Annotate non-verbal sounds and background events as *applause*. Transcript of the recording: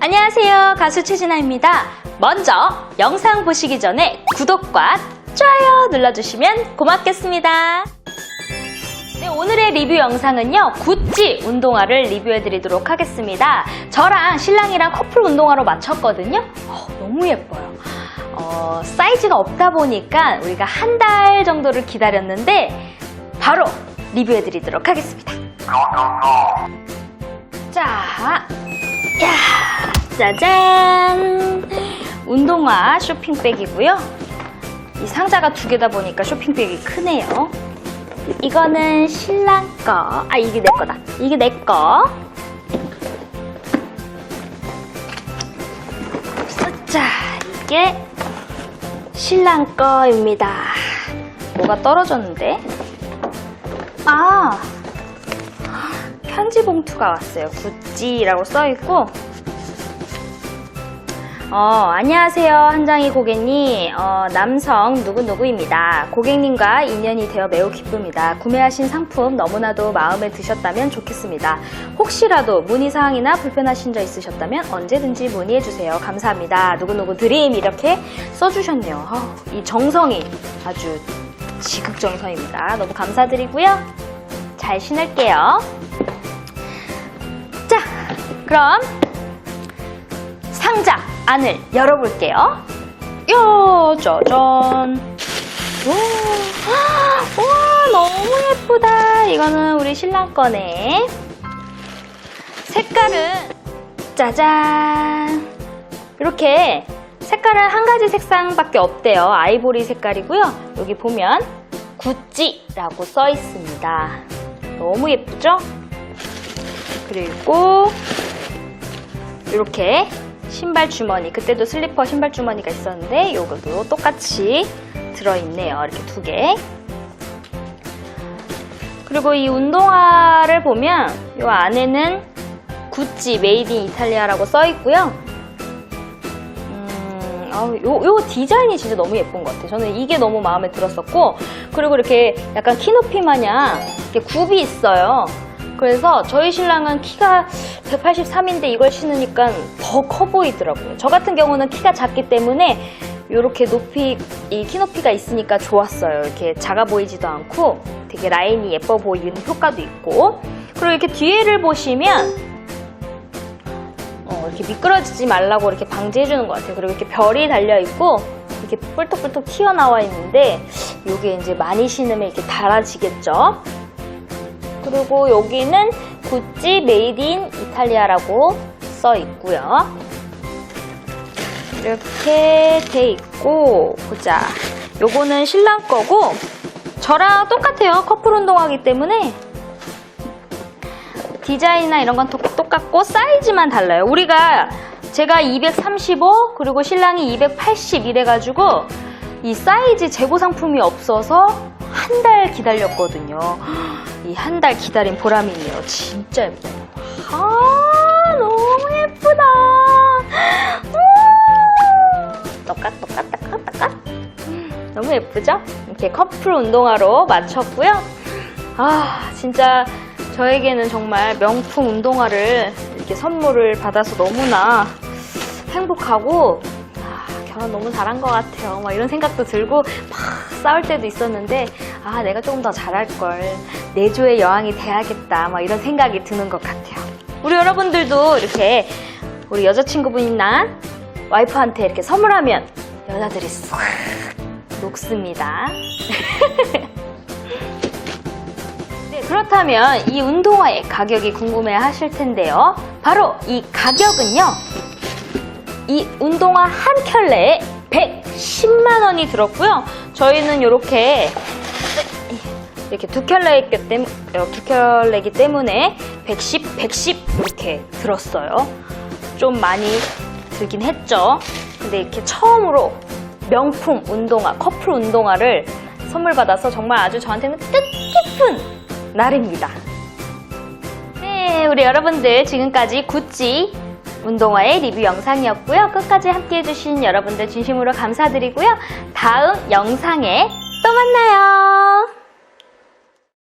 안녕하세요. 가수 최진아입니다. 먼저 영상 보시기 전에 구독과 좋아요 눌러주시면 고맙겠습니다. 네, 오늘의 리뷰 영상은요, 구찌 운동화를 리뷰해 드리도록 하겠습니다. 저랑 신랑이랑 커플 운동화로 맞췄거든요. 어, 너무 예뻐요. 어, 사이즈가 없다 보니까 우리가 한 달 정도를 기다렸는데, 바로 리뷰해 드리도록 하겠습니다. 자, 야, 짜잔! 운동화 쇼핑백이고요. 이 상자가 두 개다 보니까 쇼핑백이 크네요. 이거는 신랑 거. 아, 이게 내 거다. 이게 내 거. 자, 이게 신랑 거입니다. 뭐가 떨어졌는데? 아, 편지 봉투가 왔어요. 구찌라고 써있고. 어, 안녕하세요. 한장희 고객님. 어, 남성 누구누구입니다. 고객님과 인연이 되어 매우 기쁩니다. 구매하신 상품 너무나도 마음에 드셨다면 좋겠습니다. 혹시라도 문의사항이나 불편하신 점 있으셨다면 언제든지 문의해주세요. 감사합니다. 누구누구 드림 이렇게 써주셨네요. 어, 이 정성이 아주 지극정성입니다. 너무 감사드리고요. 잘 신을게요. 자, 그럼 상자 안을 열어볼게요. 요, 짜잔. 오, 와, 너무 예쁘다. 이거는 우리 신랑 거네. 색깔은 짜잔. 이렇게 색깔은 한 가지 색상밖에 없대요. 아이보리 색깔이고요. 여기 보면 구찌라고 써 있습니다. 너무 예쁘죠? 그리고 이렇게 신발 주머니 그때도 슬리퍼 신발 주머니가 있었는데 이것도 똑같이 들어있네요. 이렇게 두 개. 그리고 이 운동화를 보면 이 안에는 구찌 메이드 인 이탈리아라고 써 있고요. 음, 요, 요 디자인이 진짜 너무 예쁜 것 같아요. 저는 이게 너무 마음에 들었었고 그리고 이렇게 약간 키높이 마냥 이렇게 굽이 있어요 그래서 저희 신랑은 키가 183인데 이걸 신으니까 더 커 보이더라고요. 저 같은 경우는 키가 작기 때문에 이렇게 높이, 이 키 높이가 있으니까 좋았어요. 이렇게 작아 보이지도 않고 되게 라인이 예뻐 보이는 효과도 있고. 그리고 이렇게 뒤에를 보시면 어, 이렇게 미끄러지지 말라고 이렇게 방지해주는 것 같아요. 그리고 이렇게 별이 달려있고 이렇게 뿔떡뿔떡 튀어나와 있는데 이게 이제 많이 신으면 이렇게 달아지겠죠. 그리고 여기는 구찌 메이드 인 이탈리아라고 써 있고요. 이렇게 돼 있고 보자. 요거는 신랑 거고 저랑 똑같아요. 커플 운동하기 때문에 디자인이나 이런 건 똑- 똑같고 사이즈만 달라요. 우리가 제가 235 그리고 신랑이 280 이래가지고 이 사이즈 재고 상품이 없어서 한 달 기다렸거든요. 이 한 달 기다린 보람이 있네요. 진짜 예뻐요. 아 너무 예쁘다. 음, 똑같 똑같 똑같 똑같. 너무 예쁘죠? 이렇게 커플 운동화로 맞췄고요. 아 진짜 저에게는 정말 명품 운동화를 이렇게 선물을 받아서 너무나 행복하고 아, 결혼 너무 잘한 것 같아요. 막 이런 생각도 들고 막 싸울 때도 있었는데 아 내가 조금 더 잘할 걸 내조의 여왕이 돼야겠다. 막 이런 생각이 드는 것 같아요. 우리 여러분들도 이렇게 우리 여자친구분이나 와이프한테 이렇게 선물하면 여자들이 싹 녹습니다. *laughs* 네, 그렇다면 이 운동화의 가격이 궁금해 하실 텐데요. 바로 이 가격은요. 이 운동화 한 켤레에 110만 원이 들었고요. 저희는 이렇게 이렇게 두 켤레이기 때문에 두 켤레기 때문에 110, 110 이렇게 들었어요. 좀 많이 들긴 했죠. 근데 이렇게 처음으로 명품 운동화, 커플 운동화를 선물 받아서 정말 아주 저한테는 뜻깊은 날입니다. 네, 우리 여러분들 지금까지 구찌 운동화의 리뷰 영상이었고요. 끝까지 함께 해주신 여러분들 진심으로 감사드리고요. 다음 영상에 또 만나요.